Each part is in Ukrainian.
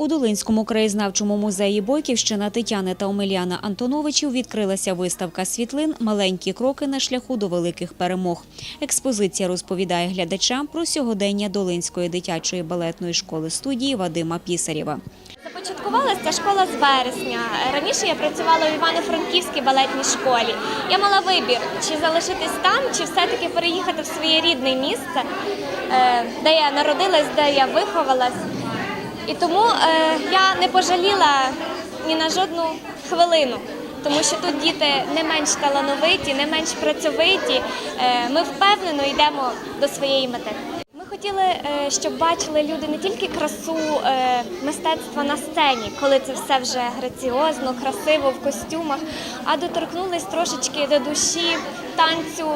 У Долинському краєзнавчому музеї Бойківщина Тетяни та Омеляна Антоновичів відкрилася виставка світлин «Маленькі кроки на шляху до великих перемог». Експозиція розповідає глядачам про сьогодення Долинської дитячої балетної школи студії Вадима Пісарєва. Започаткувалася ця школа з вересня. Раніше я працювала у Івано-Франківській балетній школі. Я мала вибір, чи залишитись там, чи все-таки переїхати в своє рідне місце, е, де я народилась, де я виховалась. І тому е, я не пожаліла ні на жодну хвилину. Тому що тут діти не менш талановиті, не менш працьовиті. Е, Ми впевнено йдемо до своєї мети. Ми хотіли, е, щоб бачили люди не тільки красу мистецтва на сцені, коли це все вже граціозно, красиво в костюмах, а доторкнулись трошечки до душі танцю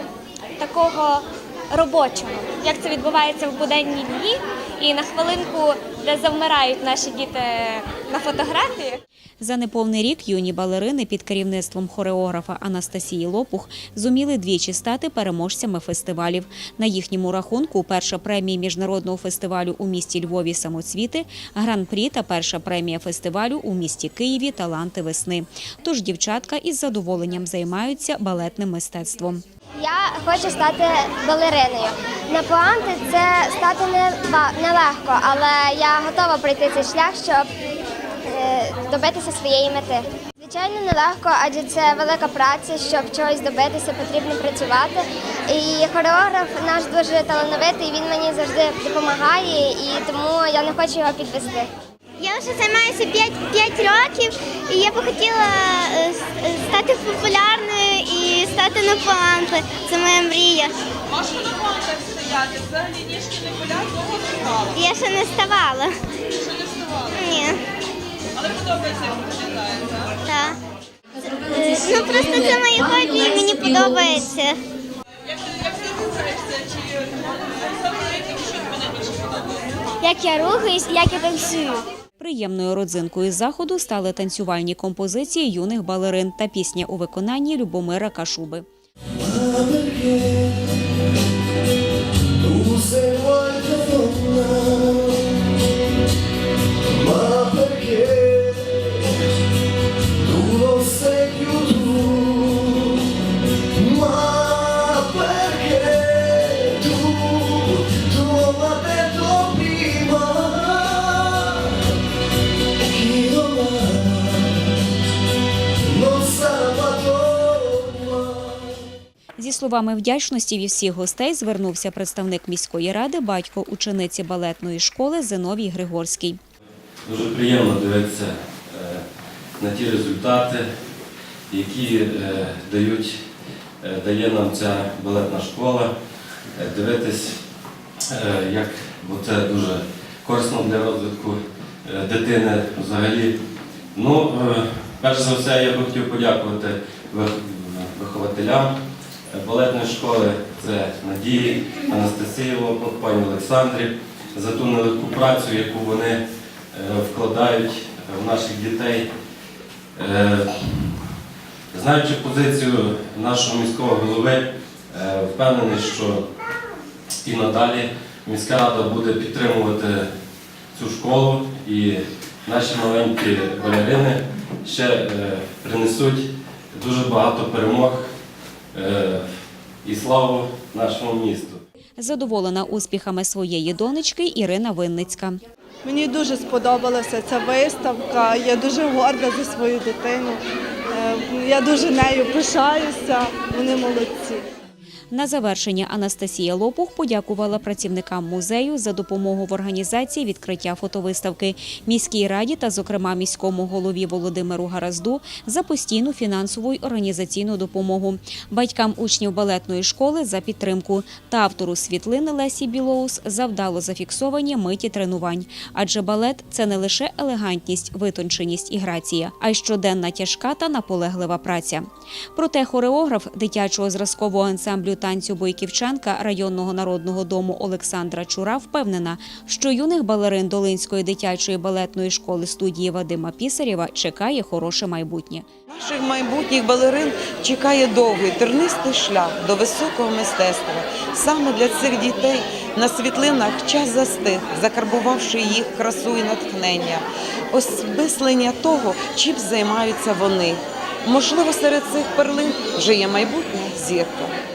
такого робочого, як це відбувається в буденні дні, і на хвилинку, де завмирають наші діти на фотографії. За неповний рік юні балерини під керівництвом хореографа Анастасії Лопух зуміли двічі стати переможцями фестивалів. На їхньому рахунку перша премія міжнародного фестивалю у місті Львові «Самоцвіти», гран-прі та перша премія фестивалю у місті Києві «Таланти весни». Тож дівчатка із задоволенням займаються балетним мистецтвом. Я хочу стати балериною. На пуанти це стати не нелегко, але я готова пройти цей шлях, щоб е, добитися своєї мети. Звичайно, нелегко, адже це велика праця, щоб чогось добитися, потрібно працювати. І хореограф наш дуже талановитий, він мені завжди допомагає, і тому я не хочу його підвести. Я вже займаюся 5, 5 років, і я би хотіла е, стати популярною стати на пампи. Це моя мрія. Можеш на палках стояти, взагалі ніжки не болять, довго встала. Я ще не ставала. Ще не вставала. Ні. Але подобається, як виглядає, так? Так. Ну просто це моє хобі і мені подобається. Як ти, рухаєшся, чи е, саморитм, що тобі найбільше подобається? Як я рухаюсь, як я танцюю. Приємною родзинкою заходу стали танцювальні композиції юних балерин та пісня у виконанні Любомира Кашуби. Словами вдячності від всіх гостей звернувся представник міської ради, батько учениці балетної школи Зиновій Григорський. Дуже приємно дивитися е, на ті результати, які е, е, дає нам ця балетна школа, дивитись, як бо це дуже корисно для розвитку дитини взагалі. Ну, перш за все, я хотів подякувати вихователям балетної школи, це Надії, Анастасії Лопух, пані Олександрі, за ту нелегку працю, яку вони е, вкладають в наших дітей. Е, Знаючи позицію нашого міського голови, е, впевнений, що і надалі міська рада буде підтримувати цю школу і наші маленькі балерини ще е, принесуть дуже багато перемог е, і славу нашому місту. Задоволена успіхами своєї донечки Ірина Винницька. Мені дуже сподобалася ця виставка. Я дуже горда за свою дитину. Е, Я дуже нею пишаюся. Вони молодці. На завершення Анастасія Лопух подякувала працівникам музею за допомогу в організації відкриття фотовиставки міській раді та, зокрема, міському голові Володимиру Гаразду за постійну фінансову й організаційну допомогу, батькам учнів балетної школи за підтримку та автору світлини Лесі Білоус за вдало зафіксовані миті тренувань. Адже балет це не лише елегантність, витонченість і грація, а й щоденна тяжка та наполеглива праця. Проте хореограф дитячого зразкового ансамблю танцю Бойківчанка районного народного дому Олександра Чура впевнена, що юних балерин Долинської дитячої балетної школи студії Вадима Пісарєва чекає хороше майбутнє. Наших майбутніх балерин чекає довгий тернистий шлях до високого мистецтва. Саме для цих дітей На світлинах час застиг, закарбувавши їх красу і натхнення, осмислення того, чим займаються вони. Можливо, серед цих перлин вже є майбутня зірка.